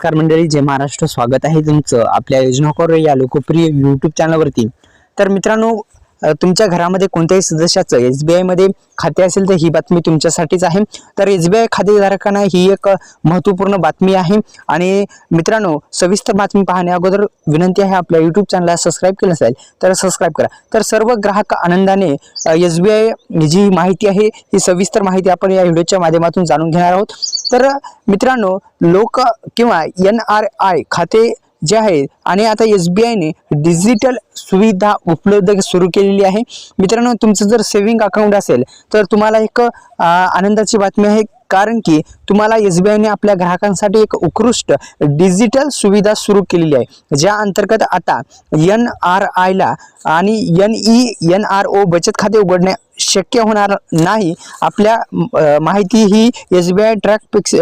नमस्कार मंडळी जय महाराष्ट्र. स्वागत आहे तुमचं आपल्या योजनाकोर या लोकप्रिय यूट्यूब चॅनलवरती तर मित्रांनो तुमच्या घरामध्ये कोणत्याही सदस्याचं एस बी आयमध्ये खाते असेल तर ही बातमी तुमच्यासाठीच आहे. तर एस बी आय खातेधारकांना ही एक महत्त्वपूर्ण बातमी आहे. आणि मित्रांनो सविस्तर बातमी पाहण्या अगोदर विनंती आहे आपल्या यूट्यूब चॅनलला सबस्क्राईब केलं असेल तर सबस्क्राईब करा. तर सर्व ग्राहक आनंदाने एस बी आय जी माहिती आहे ही सविस्तर माहिती आपण या व्हिडिओच्या माध्यमातून जाणून घेणार आहोत. तर मित्रांनो लोक किंवा एन आर आय खाते जे आहे. आणि आता एस बी आयने डिजिटल सुविधा उपलब्ध सुरू केलेली आहे. मित्रांनो तुमचं जर सेव्हिंग अकाउंट असेल तर तुम्हाला एक आनंदाची बातमी आहे. कारण की तुम्हाला एस बी आयने आपल्या ग्राहकांसाठी एक उत्कृष्ट डिजिटल सुविधा सुरू केलेली आहे. ज्या अंतर्गत आता एन आर आयला आणि N E N R O बचत खाते उघडण्या शक्य होणार नाही. आपल्या माहिती ही एस बी आय ट्रॅक पक्ष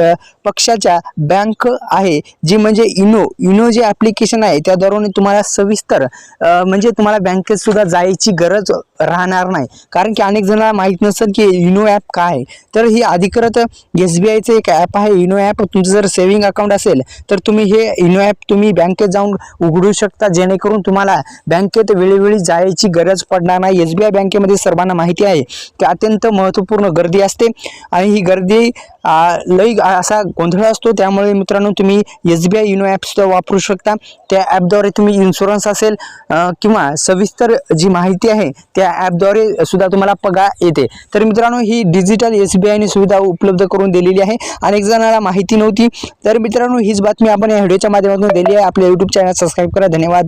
पक्षाच्या बँक आहे. जी म्हणजे इनो इनो जे ॲप्लिकेशन आहे त्याद्वारे तुम्हाला सविस्तर म्हणजे तुम्हाला बँकेत सुद्धा जायची गरज राहणार नाही. कारण की अनेक जणांना माहीत नसतं की इनो ॲप काय आहे. तर ही अधिकृत एस बी आयचं एक ॲप आहे. इनो ॲप तुमचं जर सेव्हिंग अकाउंट असेल तर तुम्ही हे इनो ॲप तुम्ही बँकेत जाऊन उघडू शकता. जेणेकरून तुम्हाला बँकेत वेळोवेळी जायची गरज पडणार नाही. एस बी आय बँकेमध्ये सर्वांना माहिती आहे. की अत्यंत महत्त्वपूर्ण गर्दी असते. आणि ही गर्दी लई असा गोंधळ असतो. त्यामुळे मित्रांनो तुम्ही S B I YONO app सुद्धा वापरू शकता. त्या ॲपद्वारे तुम्ही इन्शुरन्स असेल किंवा सविस्तर जी माहिती आहे त्या ॲपद्वारे सुद्धा तुम्हाला पगार येते. तर मित्रांनो ही डिजिटल एस बी आयने सुविधा उपलब्ध करून दिलेली आहे. अनेक जणांना माहिती नव्हती. तर मित्रांनो हीच बातमी आपण या व्हिडिओच्या माध्यमातून दिली आहे. आपल्या यूट्यूब चॅनल सबस्क्राईब करा. धन्यवाद.